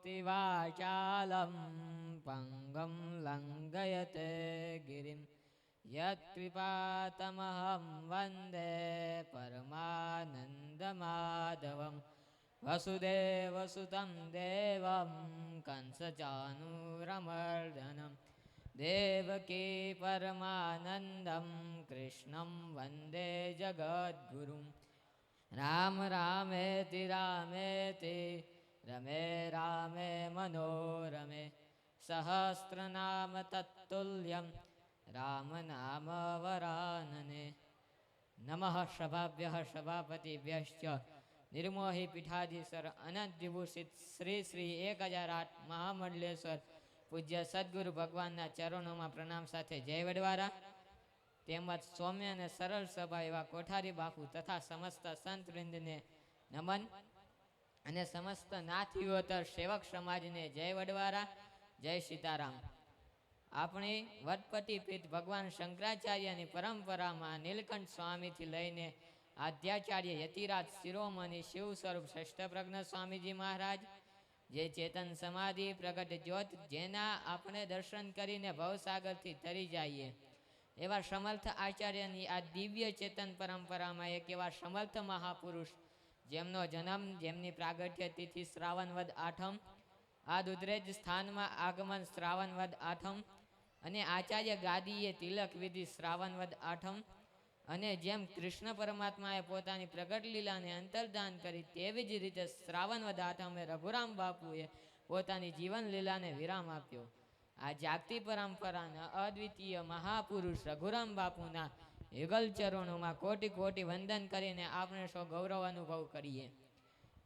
करोति वाचालं पङ्गं लङ्घयते गिरिं। यत्कृपातमहं वन्दे परमानन्दमाधवं। वसुदेवसुतं देवं कंसचानूरमर्दनं। देवकी परमानन्दं कृष्णं वन्दे जगद्गुरुम् राम रामेति रामेति રમે રામે મનોરમે સહસ્રનામ તત્તુલ્યમ રામ નામ વરાનને નમઃ સભાભ્ય સભાપતિભ્યશ્ચ નિર્મોહી પીઠાધીશ્વર અનંત વિભૂષિત શ્રી શ્રી એક હજાર આઠ મહામંડલેશ્વર પૂજ્ય સદગુરુ ભગવાનના ચરણોમાં પ્રણામ સાથે જય વડવારા। તેમજ સૌમ્ય અને સરળ સભા એવા કોઠારી બાપુ તથા સમસ્ત સંત વૃંદને નમન અને સમસ્ત નાથ સેવક સમાજને જય વડવારા, જય સીતારામ. આપણી વટપતિ પીઠ ભગવાન શંકરાચાર્યની પરંપરામાં નીલકંઠ સ્વામીથી લઈને આદ્યાચાર્ય યતિરાજ શિરોમણી શિવ સ્વરૂપ શ્રેષ્ઠ પ્રજ્ઞ સ્વામીજી મહારાજ, જે ચેતન સમાધિ પ્રગટ જ્યોત જેના આપણે દર્શન કરીને ભવસાગરથી તરી જઈએ. એવા સમર્થ આચાર્યની આ દિવ્ય ચેતન પરંપરામાં એક એવા સમર્થ મહાપુરુષ જેમનો જન્મ જેમની પ્રાગટ્ય તિથિ શ્રાવણ વદ આઠમ, આ દુધરેજ સ્થાનમાં આગમન શ્રાવણ વદ આઠમ અને આચાર્ય ગાદીએ તિલક વિધિ શ્રાવણ વદ આઠમ અને જેમ કૃષ્ણ પરમાત્માએ પોતાની પ્રગટ લીલાને અંતર્દાન કરી તેવી જ રીતે શ્રાવણ વદ આઠમે રઘુરામ બાપુએ પોતાની જીવન લીલાને વિરામ આપ્યો. આ જાગતી પરંપરાના અદ્વિતીય મહાપુરુષ રઘુરામ બાપુના યુગલ ચરણોમાં કોટી કોટી વંદન કરીને આપણે સૌ ગૌરવ અનુભવ કરીએ.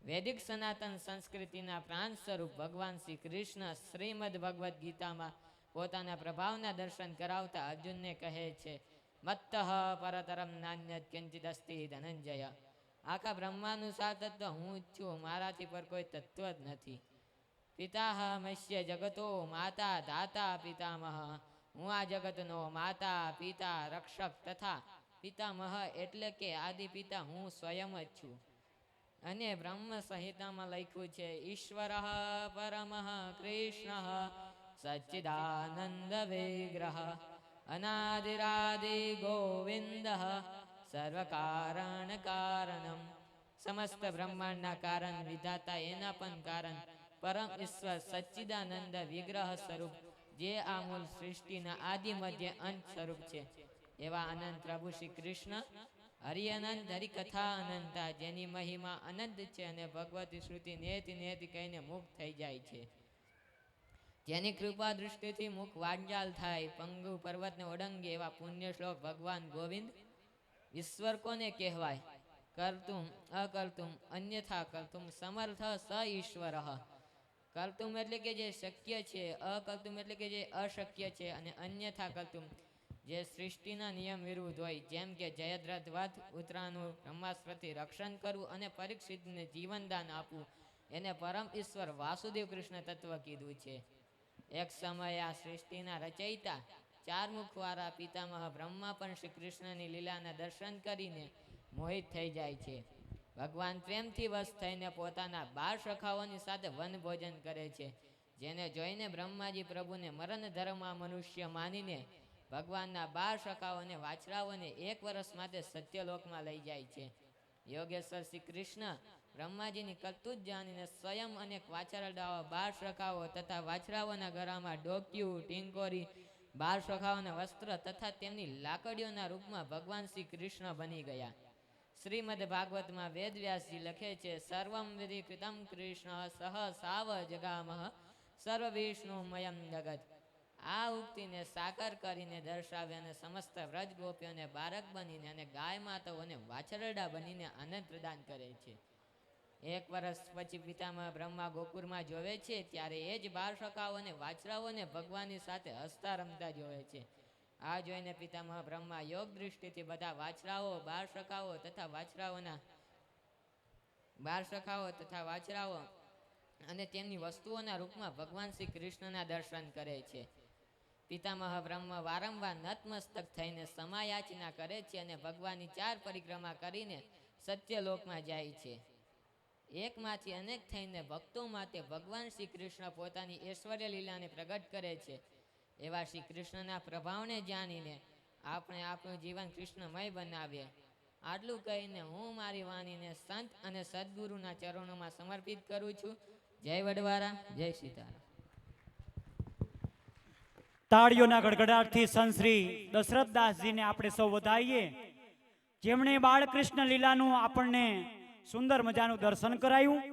વૈદિક સનાતન સંસ્કૃતિના પ્રાણ સ્વરૂપ ભગવાન શ્રી કૃષ્ણ શ્રીમદ ભગવદ્ ગીતામાં પોતાના પ્રભાવના દર્શન કરાવતા અર્જુનને કહે છે, મત્તઃ પરતરમ નાન્યત કિંચિત અસ્તિ ધનંજય. આખા બ્રહ્માનું સાર તત્વ હું છું, મારાથી પર કોઈ તત્વ જ નથી. પિતાહમસ્ય જગતો માતા દાતા પિતામહ. હું આ જગતનો માતા, પિતા, રક્ષક તથા પિતામહ એટલે કે આદિ પિતા હું સ્વયં જ છું. અને બ્રહ્મ સંહિતામાં લખ્યું છે, ઈશ્વર પરમ કૃષ્ણ, સચ્ચિદાનંદ વિગ્રહ, અનાદિરાદિ ગોવિંદ, સર્વકારણ કારણમ. સમસ્ત બ્રહ્માંડના કારણ વિધાતા એના પણ કારણ પરમ ઈશ્વર સચ્ચિદાનંદ વિગ્રહ સ્વરૂપ જે આ મૂળ સૃષ્ટિના આદિ મધ્ય અંત સ્વરૂપ છે. એવા અનંત પ્રભુ શ્રી કૃષ્ણ હરિ અનંત હરિકથા અનંતા જેની મહિમા અનંત છે અને ભગવતી શ્રુતિ નેત નેત કહીને મુક્ત થઈ જાય છે. જેની કૃપા દૃષ્ટિથી મુખ વાંજાલ થાય, પંગુ પર્વતને ઓળંગે એવા પુણ્ય શ્લોક ભગવાન ગોવિંદ ઈશ્વર કોને કહેવાય કરતું અકર્તુમ અન્યથા કરતું સમર્થ સ ઈશ્વર. કરતુમ એટલે કે જે શક્ય છે અકર્તુમ એટલે કે જે અશક્ય છે અને અન્યથા કરતુમ જે સૃષ્ટિના નિયમ વિરુદ્ધ હોય, જેમ કે જયદ્રથ વધ ઉત્તરાનું બ્રહ્માસ્ત્રથી રક્ષણ કરવું અને પરીક્ષિતને જીવનદાન આપવું, એને પરમ ઈશ્વર વાસુદેવ કૃષ્ણ તત્વ કીધું છે. એક સમયે આ સૃષ્ટિના રચયિતા ચાર મુખવાળા પિતામહ બ્રહ્મા પણ શ્રી કૃષ્ણની લીલાના દર્શન કરીને મોહિત થઈ જાય છે. ભગવાન પ્રેમથી વશ થઈને પોતાના બાર સખાઓની સાથે વનભોજન કરે છે. જેને જોઈને બ્રહ્માજી પ્રભુને મરણ ધર્મમાં મનુષ્ય માનીને ભગવાનના બાર સખાઓને વાછરાઓને એક વર્ષ માટે સત્યલોકમાં લઈ જાય છે. યોગેશ્વર શ્રી કૃષ્ણ બ્રહ્માજીની કરતૂત જાણીને સ્વયં અનેક વાછરડાઓ બાર સખાઓ તથા વાછરાઓના ગળામાં ડોક્યું, ટીંકોરી, બાર સખાઓના વસ્ત્ર તથા તેમની લાકડીઓના રૂપમાં ભગવાન શ્રી કૃષ્ણ બની ગયા. શ્રીમદ ભાગવતમાં વેદવ્યાસજી લખે છે, સર્વમ વિધિ કૃષ્ણ સહ સાવ જગામહ સર્વ વિષ્ણુમયમ જગત. આ ઉક્તિને સાકર કરીને દર્શાવે અને સમસ્ત વ્રજ ગોપીઓને બાળક બનીને અને ગાય માતાઓને વાછરડા બનીને આનંદ પ્રદાન કરે છે. એક વર્ષ પછી પિતામાં બ્રહ્મા ગોકુરમાં જોવે છે, ત્યારે એ જ બાળ સખાઓને, વાછરાઓને ભગવાનની સાથે હસતા રમતા જોવે છે. આ જોઈને પિતામહ બ્રહ્મા યોગ દૃષ્ટિથી બધા વાછરાઓ બાર સખાઓ તથા વાછરાઓના બાર સખાઓ તથા વાછરાઓ અને તેમની વસ્તુઓના રૂપમાં ભગવાન શ્રી કૃષ્ણના દર્શન કરે છે. પિતામહ બ્રહ્મ વારંવાર નતમસ્તક થઈને સમાયાચના કરે છે અને ભગવાનની ચાર પરિક્રમા કરીને સત્યલોકમાં જાય છે. એકમાંથી અનેક થઈને ભક્તો માટે ભગવાન શ્રી કૃષ્ણ પોતાની ઐશ્વર્ય લીલાને પ્રગટ કરે છે. એવા શ્રી કૃષ્ણના પ્રભાવને જાણીને આપણે આપણું જીવન કૃષ્ણમય બનાવીએ. આટલું કહીને હું મારી વાણીને સંત અને સદગુરુના ચરણોમાં સમર્પિત કરું છું. જય વડવારા, જય સીતારામ. તાળીઓના ગડગડાટથી સંશ્રી દશરથદાસજીને આપણે સૌ વધાવીએ જેમણે બાળકૃષ્ણ લીલાનું આપણને સુંદર મજાનું દર્શન કરાયું.